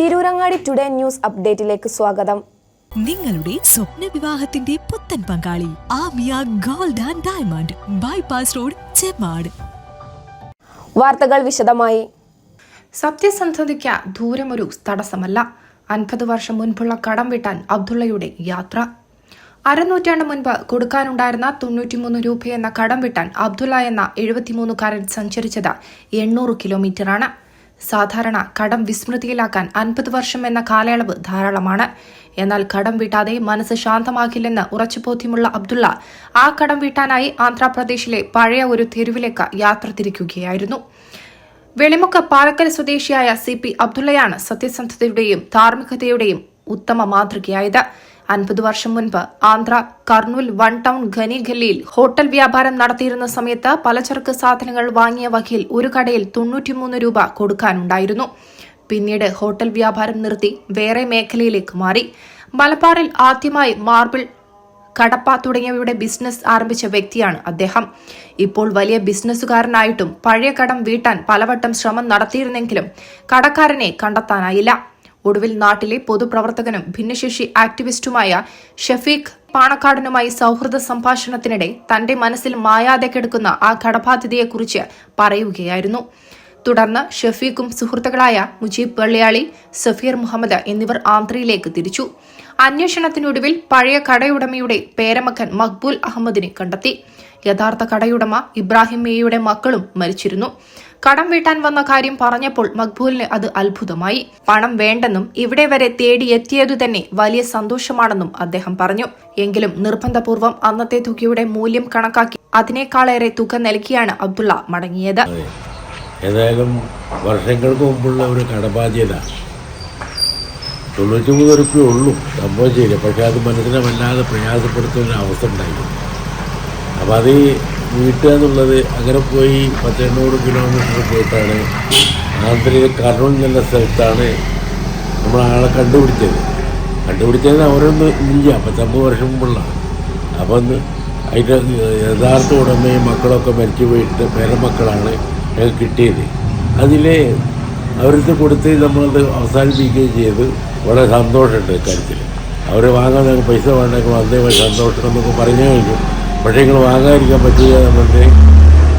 Tirurangadi today news അപ്ഡേറ്റിലേക്ക് സ്വാഗതം. നിങ്ങളുടെ സ്വപ്ന വിവാഹത്തിന്റെ പുത്തൻ പങ്കാളി Aamiya gold and diamond bypass road Chemmad. വാർത്തകൾ വിശദമായി. സത്യസന്ധതയ്ക്ക് ദൂരമൊരു തടസ്സമല്ല. അൻപത് വർഷം മുൻപുള്ള കടം വീട്ടാൻ അബ്ദുള്ളയുടെ യാത്ര. അരനൂറ്റാണ്ട് മുൻപ് കൊടുക്കാനുണ്ടായിരുന്ന തൊണ്ണൂറ്റിമൂന്ന് രൂപയെന്ന കടം വിട്ടാൻ അബ്ദുള്ള എന്ന എഴുപത്തിമൂന്നുകാരൻ സഞ്ചരിച്ചത് എണ്ണൂറ് കിലോമീറ്ററാണ് സാധാരണ കടം വിസ്മൃതിയിലാക്കാൻ അൻപത് വർഷം എന്ന കാലയളവ് ധാരാളമാണ്. എന്നാൽ കടം വീട്ടാതെ മനസ്സ് ശാന്തമാക്കില്ലെന്ന് ഉറച്ചുബോധ്യമുള്ള അബ്ദുള്ള ആ കടം വീട്ടാനായി ആന്ധ്രാപ്രദേശിലെ പഴയ ഒരു തെരുവിലേക്ക് യാത്ര തിരിക്കുകയായിരുന്നു. വെളിമുക്ക പാലക്കൽ സ്വദേശിയായ സി പി അബ്ദുള്ളയാണ് സത്യസന്ധതയുടെയും ധാർമ്മികതയുടെയും ഉത്തമ മാതൃകയായത്. അൻപത് വർഷം മുൻപ് ആന്ധ്ര കർണൂൽ വൺ ടൗൺ ഖനി ഗല്ലിയിൽ ഹോട്ടൽ വ്യാപാരം നടത്തിയിരുന്ന സമയത്ത് പലചരക്ക് സാധനങ്ങൾ വാങ്ങിയ വകയിൽ ഒരു കടയിൽ തൊണ്ണൂറ്റിമൂന്ന് രൂപ കൊടുക്കാനുണ്ടായിരുന്നു. പിന്നീട് ഹോട്ടൽ വ്യാപാരം നിർത്തി വേറെ മേഖലയിലേക്ക് മാറി. മലബാറിൽ ആദ്യമായി മാർബിൾ കടപ്പ തുടങ്ങിയവയുടെ ബിസിനസ് ആരംഭിച്ച വ്യക്തിയാണ് അദ്ദേഹം. ഇപ്പോൾ വലിയ ബിസിനസ്സുകാരനായിട്ടും പഴയ കടം വീട്ടാൻ പലവട്ടം ശ്രമം നടത്തിയിരുന്നെങ്കിലും കടക്കാരനെ കണ്ടെത്താനായില്ല. ഒടുവിൽ നാട്ടിലെ പൊതുപ്രവർത്തകനും ഭിന്നശേഷി ആക്ടിവിസ്റ്റുമായ ഷഫീഖ് പാണക്കാടനുമായി സൗഹൃദ സംഭാഷണത്തിനിടെ തന്റെ മനസ്സിൽ മായാതെ കിടക്കുന്ന ആ കടബാധ്യതയെക്കുറിച്ച് പറയുകയായിരുന്നു. തുടർന്ന് ഷഫീഖും സുഹൃത്തുക്കളായ മുജീബ് വെള്ളിയാളി സഫീർ മുഹമ്മദ് എന്നിവർ ആന്ധ്രയിലേക്ക് തിരിച്ചു. അന്വേഷണത്തിനൊടുവിൽ പഴയ കടയുടമയുടെ പേരമകൻ മക്ബൂൽ അഹമ്മദിനെ കണ്ടെത്തി. യഥാർത്ഥ കടയുടമ ഇബ്രാഹിം മേയുടെ മക്കളും മരിച്ചിരുന്നു. കടം വീട്ടാൻ വന്ന കാര്യം പറഞ്ഞപ്പോൾ മക്ബൂലിന് അത് അത്ഭുതമായി. പണം വേണ്ടെന്നും ഇവിടെ വരെ തേടിയെത്തിയതു തന്നെ വലിയ സന്തോഷമാണെന്നും അദ്ദേഹം പറഞ്ഞു. എങ്കിലും നിർബന്ധപൂർവം അന്നത്തെ തുകയുടെ മൂല്യം കണക്കാക്കി അതിനേക്കാളേറെ തുക നൽകിയാണ് അബ്ദുള്ള മടങ്ങിയത്. ഏതായാലും വർഷങ്ങൾക്ക് മുമ്പുള്ള ഒരു കടബാധ്യത. തൊണ്ണൂറ്റി മൂന്ന് ഉറുപ്പ്യ ഉള്ളൂ. സംഭവം ചെയ്യില്ല. പക്ഷേ അത് മനസ്സിനെ വല്ലാതെ പ്രയാസപ്പെടുത്തുന്ന അവസ്ഥ ഉണ്ടായി അപ്പോൾ അത് വീട്ടുക എന്നുള്ളത് അങ്ങനെ പോയി പത്തെണ്ണൂറ് കിലോമീറ്റർ പോയിട്ടാണ് ആന്ധ്രയിലെ കർണൂൽ എന്ന സ്ഥലത്താണ് നമ്മൾ ആളെ കണ്ടുപിടിച്ചത്. കണ്ടുപിടിച്ചത് അവരൊന്നും ഇല്ല. പത്തൊമ്പത് വർഷം മുമ്പുള്ള അപ്പം ഒന്ന് അതിന്റെ യഥാർത്ഥ ഉടമയും മക്കളൊക്കെ മരിച്ചു പോയിട്ട് പേരമക്കളാണ് ഞങ്ങൾ കിട്ടിയത്. അതിൽ അവർക്ക് കൊടുത്ത് നമ്മളത് അവസാനിപ്പിക്കുകയും ചെയ്ത് വളരെ സന്തോഷമുണ്ട് കാര്യത്തിൽ അവർ വാങ്ങാൻ പൈസ വേണ്ടെങ്കിൽ വന്നേ സന്തോഷം നമുക്ക് പറഞ്ഞു കഴിഞ്ഞു പക്ഷേ നിങ്ങൾ വാങ്ങാതിരിക്കാൻ പറ്റില്ല എന്നുണ്ടെങ്കിൽ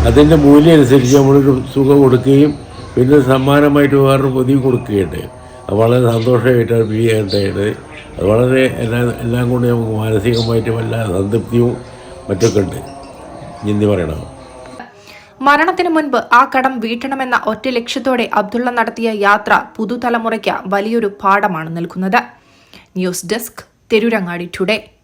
അതിന്റെ മൂല്യം അനുസരിച്ച് നമ്മളൊരു സുഖം കൊടുക്കുകയും പിന്നെ സമ്മാനമായിട്ട് വേറൊരു പൊതി കൊടുക്കുകയുണ്ട്. അത് വളരെ സന്തോഷമായിട്ടാണ് ഫീൽ ചെയ്യേണ്ടത്. അത് വളരെ എല്ലാം എല്ലാം കൊണ്ട് നമുക്ക് മാനസികമായിട്ടും എല്ലാ സംതൃപ്തിയും മറ്റൊക്കെ ഉണ്ട്. ഇനി പറയണം? മരണത്തിന് മുൻപ് ആ കടം വീട്ടണമെന്ന ഒറ്റ ലക്ഷ്യത്തോടെ അബ്ദുള്ള നടത്തിയ യാത്ര പുതുതലമുറയ്ക്ക് വലിയൊരു പാഠമാണ് നൽകുന്നത്. News desk Tirurangadi today.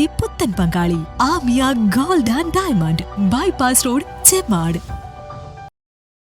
പുത്തൻ പങ്കാളി Aamiya gold and diamond bypass road Chemmad.